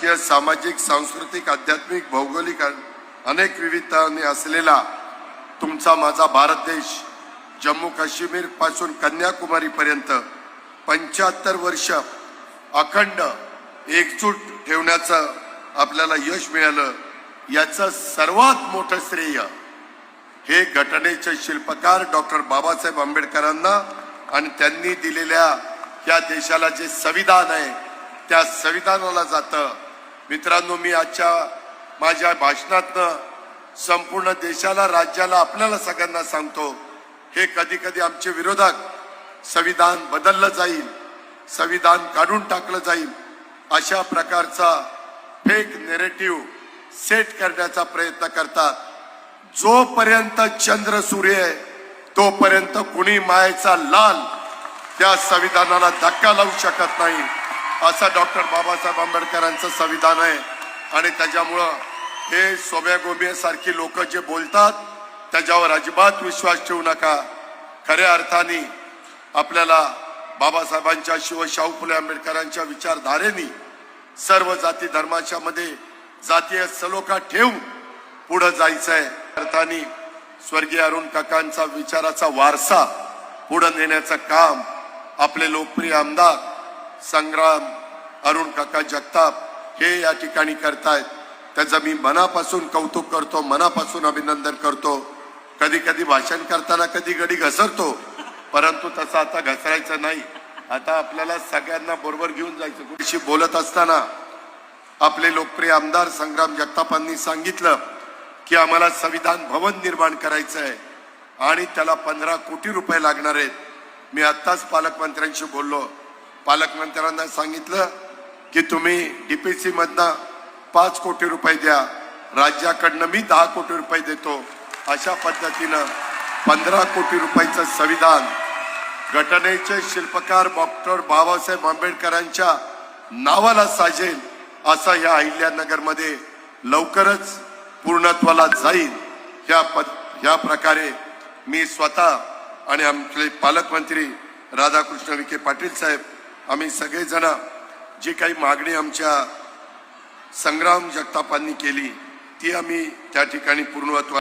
राजकीय सामाजिक सांस्कृतिक आध्यात्मिक भौगोलिक अनेक विविधताने असलेला तुमचा माझा भारत देश जम्मू काश्मीरपासून कन्याकुमारी पर्यंत पंच्याहत्तर वर्ष अखंड एकजूट ठेवण्याचं आपल्याला यश मिळालं. याचं सर्वात मोठं श्रेय हे घटनेचे शिल्पकार डॉक्टर बाबासाहेब आंबेडकरांना आणि त्यांनी दिलेल्या या देशाला जे संविधान आहे त्या संविधानाला जातं. मित्रांनो मी आजच्या माझ्या भाषणातनं संपूर्ण देशाला राज्याला आपल्याला सगळ्यांना सांगतो हे कधी कधी आमचे विरोधक संविधान बदललं जाईल संविधान काढून टाकलं जाईल अशा प्रकारचा फेक नेरेटिव्ह सेट करण्याचा प्रयत्न करतात. जोपर्यंत चंद्र सूर्य आहे तोपर्यंत कुणी मायेचा लाल त्या संविधानाला धक्का लावू शकत नाही. असं डॉक्टर बाबासाहेब आंबेडकरांचं संविधान आहे. आणि त्याच्यामुळं हे सोम्या सारखी लोक जे बोलतात त्याच्यावर अजिबात विश्वास ठेवू नका. खऱ्या अर्थाने आपल्याला बाबासाहेबांच्या शिव शाहू फुले आंबेडकरांच्या विचारधारेनी सर्व जाती धर्माच्या मध्ये जातीय सलोखा ठेवून पुढे आहे. अर्थाने स्वर्गीय अरुण काकांचा विचाराचा वारसा पुढे नेण्याचं काम आपले लोकप्रिय आमदार संग्राम अरुण काका जगताप हे या ठिकाणी करतायत. त्याचं मी मनापासून कौतुक करतो मनापासून अभिनंदन करतो. कधी कधी भाषण करताना कधी कधी घसरतो परंतु तसं आता घसरायचं नाही. आता आपल्याला सगळ्यांना बरोबर घेऊन जायचं. कुठेशी बोलत असताना आपले लोकप्रिय आमदार संग्राम जगतापांनी सांगितलं की आम्हाला संविधान भवन निर्माण करायचं आहे आणि त्याला पंधरा कोटी रुपये लागणार आहेत. मी आत्ताच पालकमंत्र्यांशी बोललो. पालकमंत्र्यांना सांगितलं की तुम्ही डीपीसी मधनं पाच कोटी रुपये द्या. राज्याकडनं मी दहा कोटी रुपये देतो. अशा पद्धतीनं पंधरा कोटी रुपयाचं संविधान घटनेचे शिल्पकार डॉक्टर बाबासाहेब आंबेडकरांच्या नावाला साजेल असं या अहिल्यानगरमध्ये लवकरच पूर्णत्वाला जाईल. ह्या पद ह्या प्रकारे मी स्वतः आणि आमचे पालकमंत्री राधाकृष्ण विखे पाटील साहेब आम्ही सगळेजण जी काही मागणी आमच्या संग्राम जगतापांनी केली ती आम्ही त्या ठिकाणी पूर्णत्व